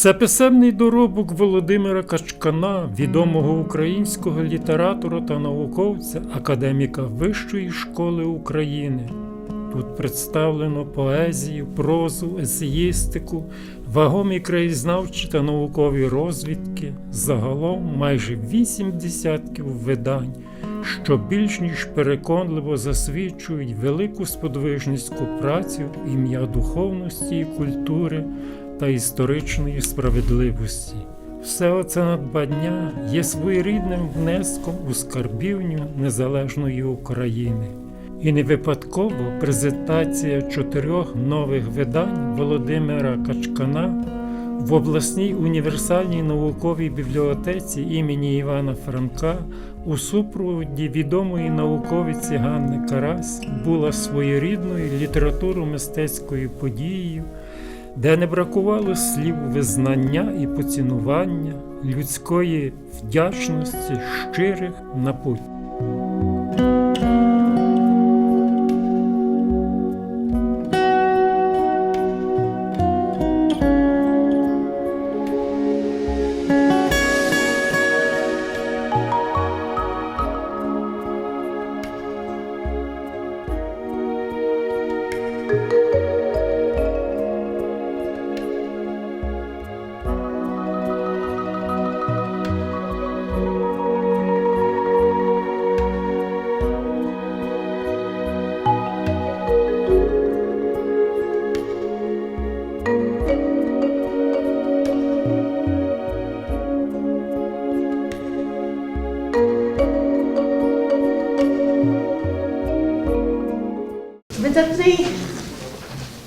Це писемний доробок Володимира Качкана, відомого українського літератора та науковця, академіка Вищої школи України. Тут представлено поезію, прозу, есеїстику, вагомі краєзнавчі та наукові розвідки, загалом майже вісім десятків видань, що більш ніж переконливо засвідчують велику сподвижницьку працю ім'я духовності і культури та історичної справедливості. Все оце надбання є своєрідним внеском у скарбівню незалежної України. І не випадково презентація чотирьох нових видань Володимира Качкана в обласній універсальній науковій бібліотеці імені Івана Франка у супроводі відомої науковиці Ганни Карась була своєрідною літературо-мистецькою подією, де не бракувало слів визнання і поцінування, людської вдячності, щирих напуть.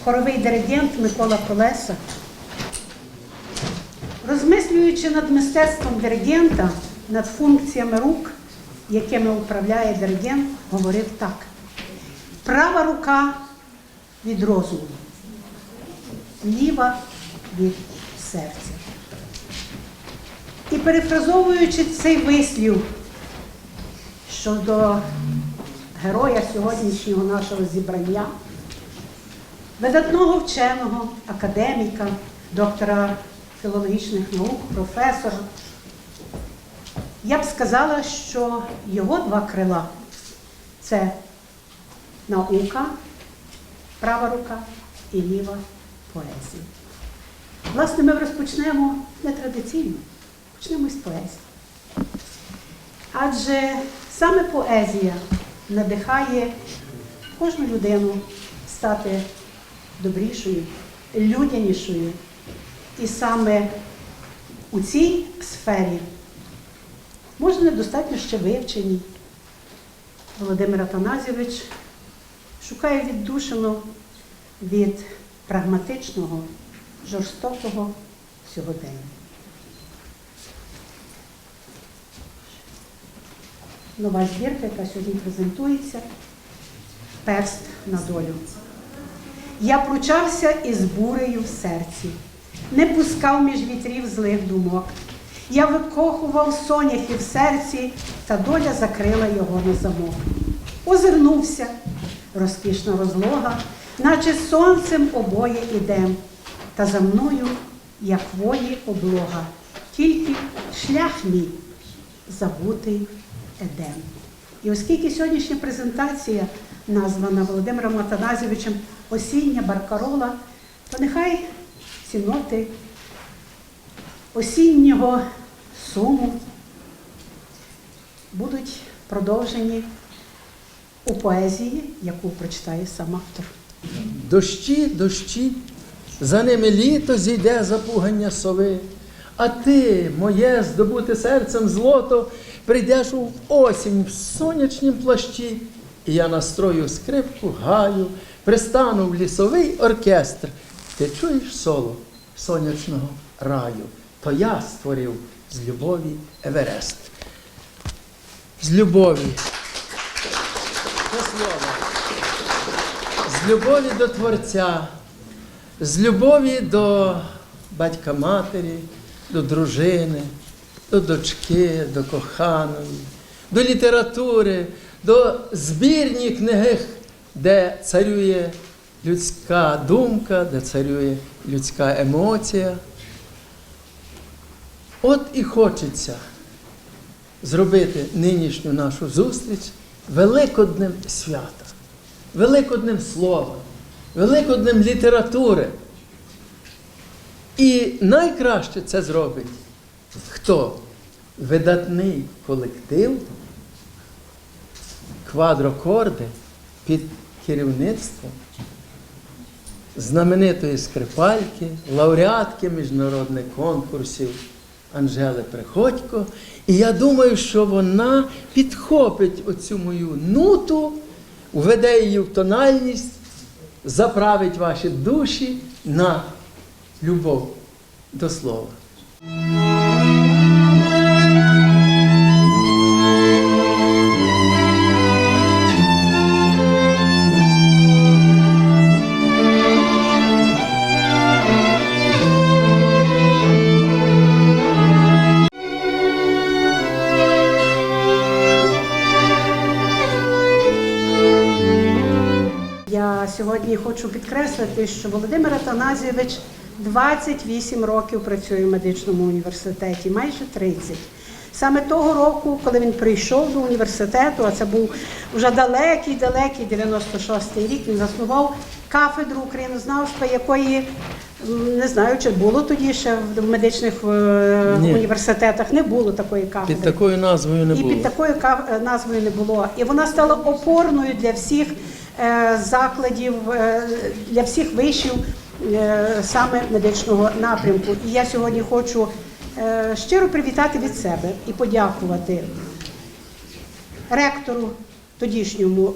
Хоровий диригент Микола Колеса, розмислюючи над мистецтвом диригента, над функціями рук, якими управляє диригент, говорив так: права рука від розуму, ліва від серця. І перефразовуючи цей вислів щодо героя сьогоднішнього нашого зібрання, видатного вченого, академіка, доктора філологічних наук, професора. Я б сказала, що його два крила це наука, права рука і ліва поезія. Власне, ми розпочнемо нетрадиційно, почнемо з поезії. Адже саме поезія надихає кожну людину стати добрішою, людянішою. І саме у цій сфері може недостатньо ще вивчені. Володимир Атаназійович шукає віддушину від прагматичного, жорстокого сьогодення. нова збірка, яка сьогодні презентується. Перст на долю. Я пручався із бурею в серці, не пускав між вітрів злих думок. Я викохував соняхи в серці, та доля закрила його на замок. Озирнувся, розкішна розлога, наче сонцем обоє ідем, та за мною, як вої облога, тільки шлях мій забутий Едем. І оскільки сьогоднішня презентація названа Володимиром Атаназійовичем Осіння Баркарола, то нехай ці ноти осіннього суму будуть продовжені у поезії, яку прочитає сам автор. Дощі, дощі, за ними літо зійде запугання сови. А ти, моє здобути серцем злото, прийдеш у осінь в сонячнім плащі, і я настрою скрипку, гаю, пристану в лісовий оркестр. Ти чуєш соло сонячного раю, то я створив з любові Еверест. З любові. До слова. З любові до Творця, з любові до батька матері, до дружини, до дочки, до коханої, до літератури, до збірні книги, де царює людська думка, де царює людська емоція. От і хочеться зробити нинішню нашу зустріч великодним святом, великодним словом, великодним літератури. І найкраще це зробить хто? Видатний колектив, квадрокорди під керівництвом знаменитої скрипальки, лауреатки міжнародних конкурсів Анжели Приходько. І я думаю, що вона підхопить оцю мою нуту, введе її в тональність, заправить ваші душі на любов до слова. Що Володимир Атаназійович 28 років працює в медичному університеті, майже 30. Саме того року, коли він прийшов до університету, а це був вже далекий, далекий 96-й рік, він заснував кафедру українознавства, якої не знаю, чи було тоді ще в медичних е, Ні. університетах. Не було такої кафедри. Під такою назвою не і було. під такою е, назвою не було. І вона стала опорною для всіх закладів, е, для всіх вишів е, саме медичного напрямку. І я сьогодні хочу е, щиро привітати від себе і подякувати ректору тодішньому,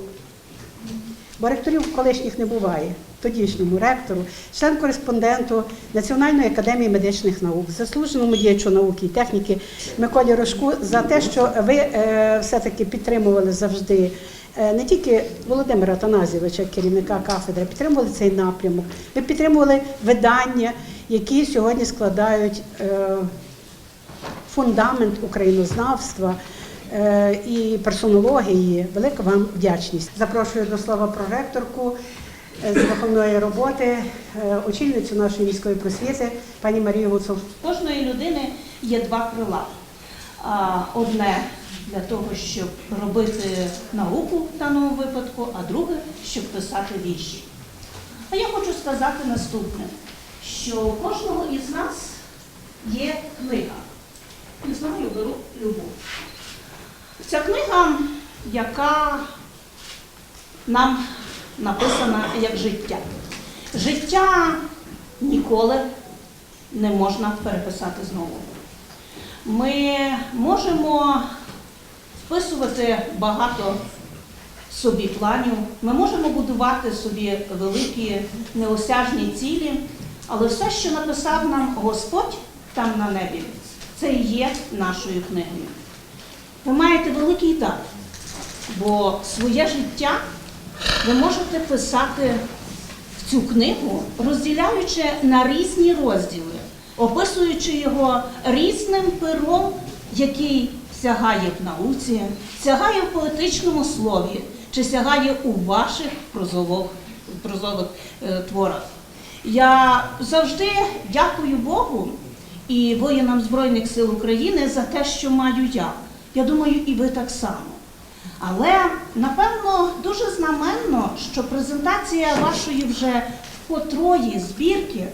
бо ректорів колишніх не буває. Тодішньому ректору, член-кореспонденту Національної академії медичних наук, заслуженому діячу науки і техніки Миколі Рожку за те, що ви е, все-таки підтримували завжди е, не тільки Володимира Таназівича, керівника кафедри, підтримували цей напрямок. Ви підтримували видання, які сьогодні складають е, фундамент українознавства е, і персонології. Велика вам вдячність. Запрошую до слова проректорку е, з виховної роботи, е, очільницю нашої міської просвіти, пані Марію Гуцул. У кожної людини є два крила. Одне для того, щоб робити науку в даному випадку, а друге, щоб писати вірші. А я хочу сказати наступне, що у кожного із нас є книга. Не знаю, беру любов. Ця книга, яка нам написана як життя. Життя ніколи не можна переписати знову. Ми можемо вписувати багато собі планів, ми можемо будувати собі великі неосяжні цілі, але все, що написав нам Господь там на небі, це і є нашою книгою. Ви маєте великий дар, бо своє життя ви можете писати в цю книгу, розділяючи на різні розділи, описуючи його різним пером, який сягає в науці, сягає в поетичному слові, чи сягає у ваших прозових, прозових е, творах. Я завжди дякую Богу і воїнам Збройних сил України за те, що маю я. Я думаю, і ви так само. Але напевно дуже знаменно, що презентація вашої вже котрої збірки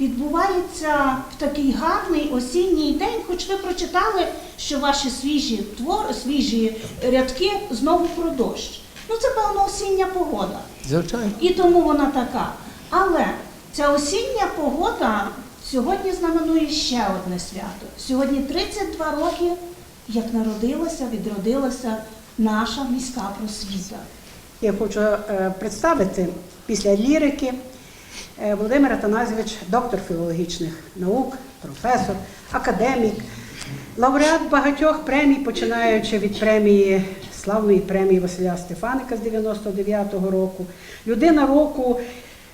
відбувається в такий гарний осінній день, хоч ви прочитали, що ваші свіжі твори, свіжі рядки знову про дощ. Ну це певно осіння погода. Звичайно. І тому вона така. Але ця осіння погода сьогодні знаменує ще одне свято. Сьогодні 32 роки, як народилася, відродилася наша міська просвіта. Я хочу е, представити після лірики Володимир Атаназійович, доктор філологічних наук, професор, академік, лауреат багатьох премій, починаючи від премії славної премії Василя Стефаника з 99-го року, людина року.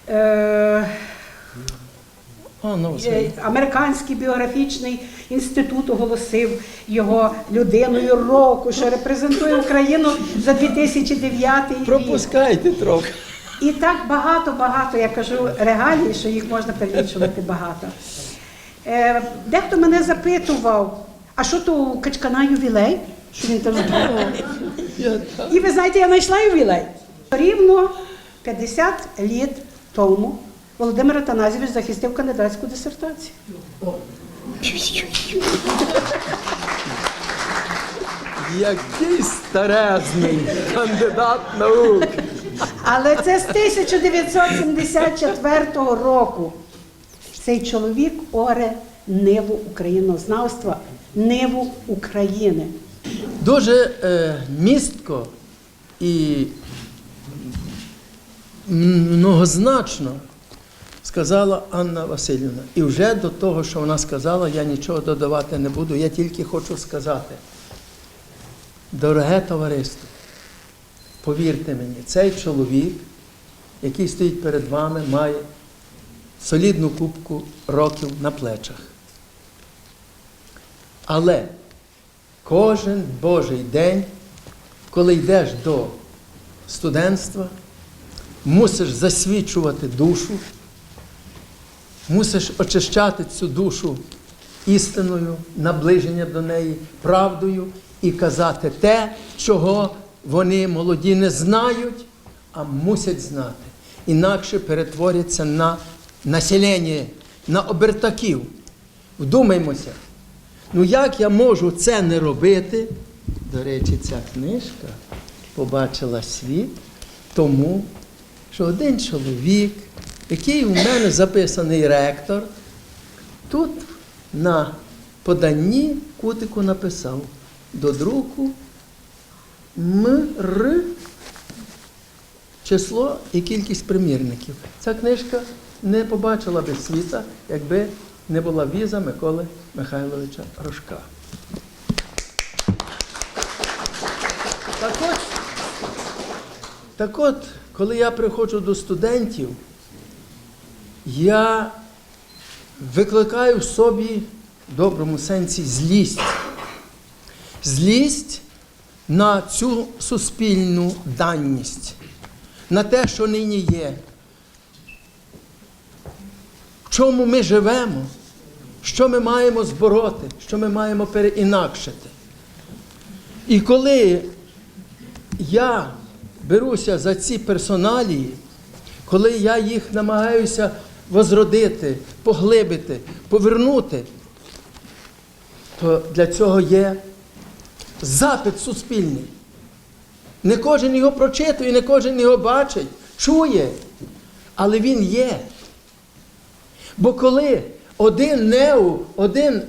Е, ну, Е. Американський біографічний інститут оголосив його людиною року, що репрезентує Україну за 2009 рік. Пропускайте трохи. І так багато-багато, я кажу, регалій, що їх можна перелічувати багато. Е, дехто мене запитував, а що то у Качкана ювілей? Що він там. І ви знаєте, я знайшла ювілей. Рівно 50 літ тому Володимир Атаназійович захистив кандидатську дисертацію. Який старезний кандидат наук. Але це з 1974 року. Цей чоловік оре ниву українознавства, ниву України. Дуже е, містко і многозначно сказала Анна Васильівна. І вже до того, що вона сказала, я нічого додавати не буду. Я тільки хочу сказати. Дороге товариство, повірте мені, цей чоловік, який стоїть перед вами, має солідну кубку років на плечах. Але кожен Божий день, коли йдеш до студентства, мусиш засвічувати душу, мусиш очищати цю душу істиною, наближення до неї, правдою і казати те, чого вони молоді не знають, а мусять знати. Інакше перетворяться на населення, на обертаків. Вдумаймося. Ну як я можу це не робити? До речі, ця книжка побачила світ тому, що один чоловік, який у мене записаний ректор, тут на поданні кутику написав до друку МР число і кількість примірників. Ця книжка не побачила би світа, якби не була віза Миколи Михайловича Рожка. Так от, так от, коли я приходжу до студентів, я викликаю в собі в доброму сенсі злість. Злість на цю суспільну данність, на те, що нині є. В чому ми живемо, що ми маємо збороти, що ми маємо переінакшити. І коли я беруся за ці персоналії, коли я їх намагаюся возродити, поглибити, повернути, то для цього є запит суспільний. Не кожен його прочитує, не кожен його бачить, чує, але він є. Бо коли один неу, один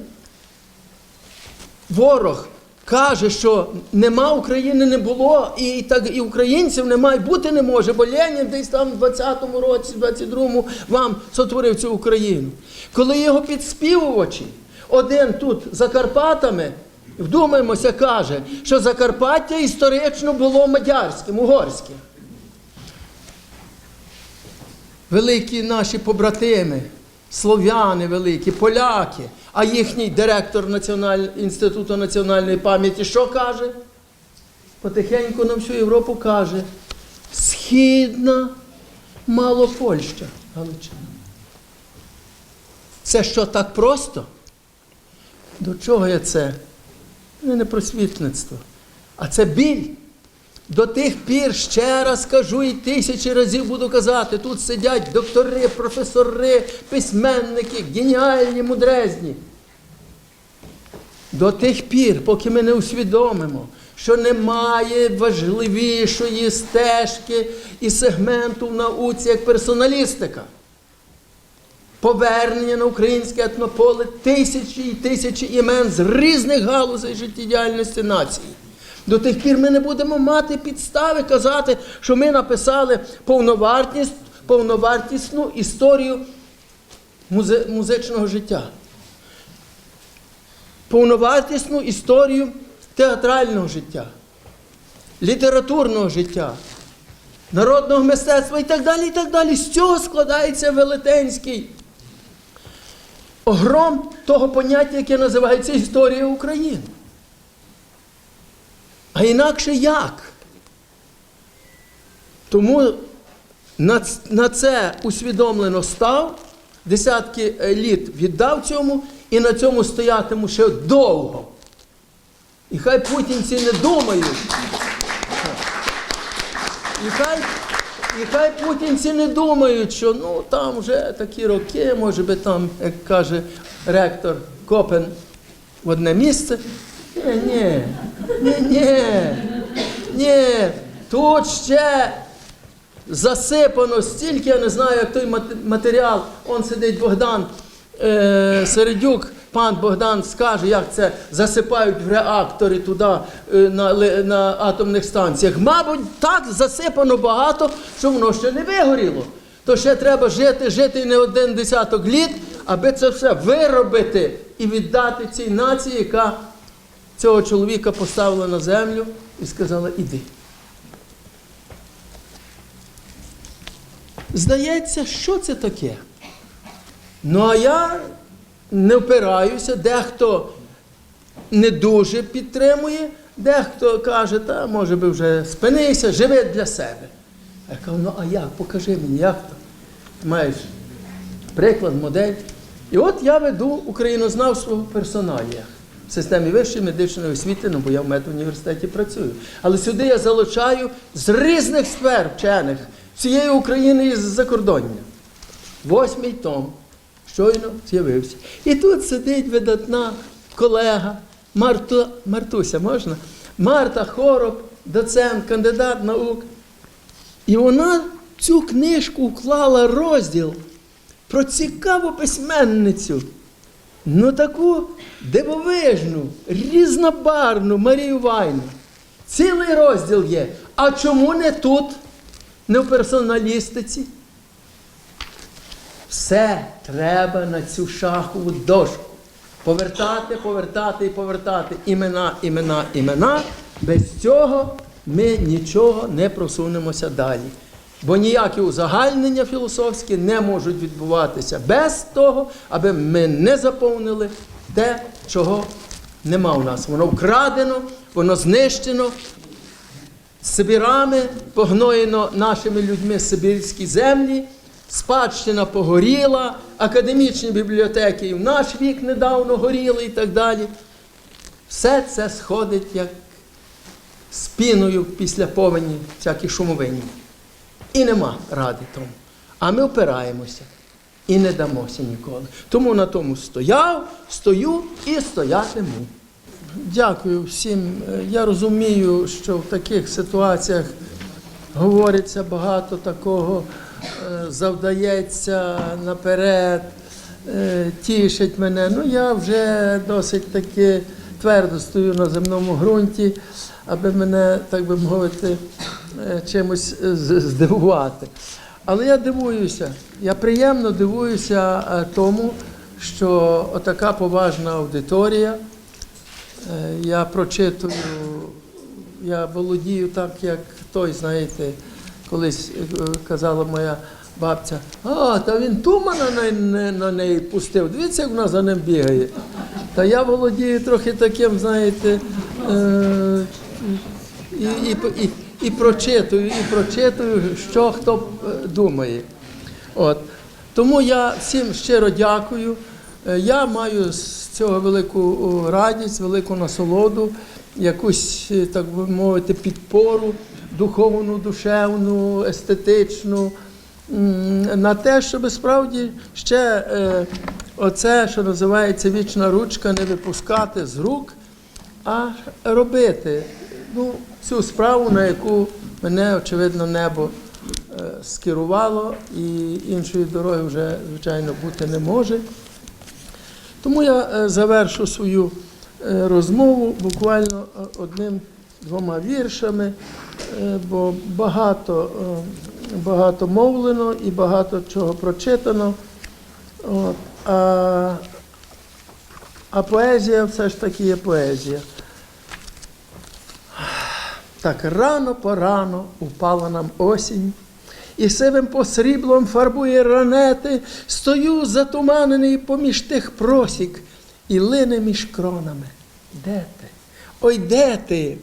ворог каже, що нема України не було, і так і українців немає, бути не може, бо Ленін десь там в 20-му році, в 22-му вам сотворив цю Україну. Коли його підспівувачі, один тут за Карпатами, вдумаємося, каже, що Закарпаття історично було мадярським, угорським. Великі наші побратими, слов'яни великі, поляки, а їхній директор Національ... Інституту національної пам'яті що каже? Потихеньку на всю Європу каже: Східна Малопольща, Галичина. Це що так просто? До чого я це? Не, просвітництво, а це біль. До тих пір ще раз кажу і тисячі разів буду казати, тут сидять доктори, професори, письменники, геніальні, мудрезні. До тих пір, поки ми не усвідомимо, що немає важливішої стежки і сегменту в науці, як персоналістика. Повернення на українське етнополе тисячі і тисячі імен з різних галузей життєдіяльності нації. До тих пір ми не будемо мати підстави казати, що ми написали повновартісну історію музи- музичного життя. Повновартісну історію театрального життя, літературного життя, народного мистецтва і так далі. і так далі. З цього складається велетенський огром того поняття, яке називається історія України. А інакше як? Тому на, це усвідомлено став десятки е, літ віддав цьому і на цьому стоятиму ще довго. І хай путінці не думають. І хай, і хай путінці не думають, що ну там вже такі роки, може би там, як каже ректор Копен, в одне місце. Ні, ні, ні, ні, ні. Тут ще засипано стільки, я не знаю, як той мат- матеріал. Он сидить Богдан е, Середюк, пан Богдан скаже, як це засипають в реактори туди е, на, на атомних станціях. Мабуть, так засипано багато, що воно ще не вигоріло. То ще треба жити, жити не один десяток літ, аби це все виробити і віддати цій нації, яка цього чоловіка поставила на землю і сказала: іди. Здається, що це таке? Ну, а я не впираюся, дехто не дуже підтримує, дехто каже, та може би вже спинися, живи для себе. Я кажу, ну а як? Покажи мені, як то? Маєш приклад, модель. І от я веду українознавство в персоналіях в системі вищої медичної освіти, ну бо я в медуніверситеті працюю. Але сюди я залучаю з різних сфер вчених всієї України і з-за кордоння. Восьмий том щойно з'явився. І тут сидить видатна колега Марту, Мартуся, можна? Марта Хороб, доцент, кандидат наук. І вона цю книжку вклала розділ про цікаву письменницю. Ну таку дивовижну, різнобарну Марію Вайну. Цілий розділ є. А чому не тут, не в персоналістиці? Все треба на цю шахову дошку. Повертати, повертати і повертати імена, імена, імена. Без цього ми нічого не просунемося далі. Бо ніякі узагальнення філософські не можуть відбуватися без того, аби ми не заповнили те, чого нема у нас. Воно вкрадено, воно знищено, Сибірами погноєно нашими людьми сибірські землі, спадщина погоріла, академічні бібліотеки і в наш вік недавно горіли і так далі. Все це сходить як з піною після повені всякі шумовині. І нема ради тому. А ми опираємося і не дамося ніколи. Тому на тому стояв, стою і стоятиму. Дякую всім. Я розумію, що в таких ситуаціях говориться багато такого, завдається наперед, е, тішить мене. Ну я вже досить таки твердо стою на земному ґрунті, аби мене, так би мовити, е, чимось е, здивувати. Але я дивуюся, я приємно дивуюся е, тому, що отака поважна аудиторія. Е, Я прочитую, я володію так, як той, знаєте, колись е, казала моя бабця, а, та він тумана на, на, на неї пустив. Дивіться, як вона за ним бігає. Та я володію трохи таким, знаєте, е, і, і, і, і прочитую, і прочитую, що хто е, думає. От. Тому я всім щиро дякую. Е, Я маю з цього велику радість, велику насолоду, якусь, так би мовити, підпору духовну, душевну, естетичну, на те, щоб справді ще е, оце, що називається вічна ручка, не випускати з рук, а робити. Ну, цю справу, на яку мене, очевидно, небо е, скерувало, і іншої дороги вже, звичайно, бути не може. Тому я е, завершу свою розмову буквально одним-двома віршами, бо багато, е, багато мовлено і багато чого прочитано. От. А, а поезія все ж таки є поезія. Так рано порано упала нам осінь, і сивим посріблом фарбує ранети, стою затуманений поміж тих просік і лине між кронами. Де ти? Ой, де ти?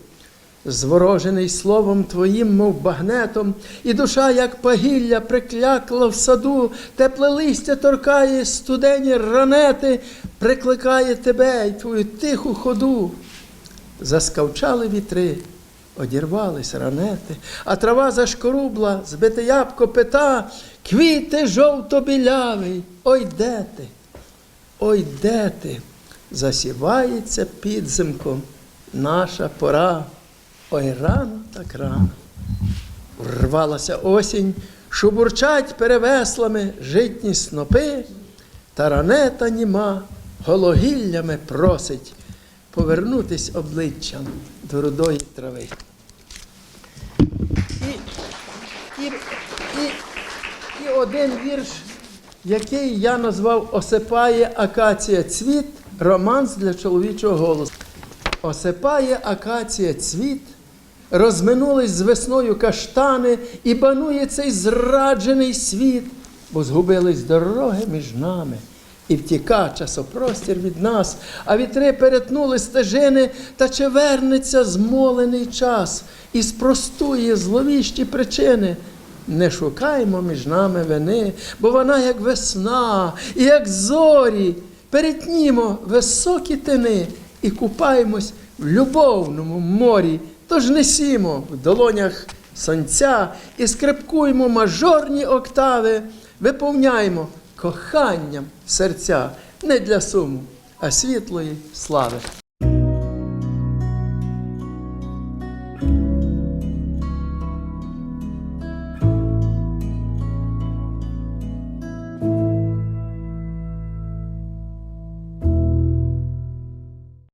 Зворожений словом твоїм, мов багнетом, і душа, як пагілля, приклякла в саду, тепле листя торкає студені ранети, прикликає тебе й твою тиху ходу. Заскавчали вітри, одірвались ранети, а трава зашкорубла, збите ябко пита, квіти жовто-білявий, ой де ти? Ой де ти? Засівається підзимком наша пора. Ой рано так рано. Рвалася осінь, шубурчать перевеслами житні снопи, та ранета німа гологіллями просить повернутись обличчям до рудої трави. І, і, і, і один вірш, який я назвав Осипає акація цвіт, романс для чоловічого голосу. Осипає акація цвіт, розминулись з весною каштани, і банує цей зраджений світ, бо згубились дороги між нами. І втіка часопростір від нас, а вітри перетнули стежини, та чи вернеться змолений час і спростує зловіщі причини. Не шукаймо між нами вини, бо вона як весна, і як зорі. Перетнімо високі тини і купаємось в любовному морі. Тож несімо в долонях сонця і скрипкуємо мажорні октави, виповняємо коханням серця не для суму, а світлої слави.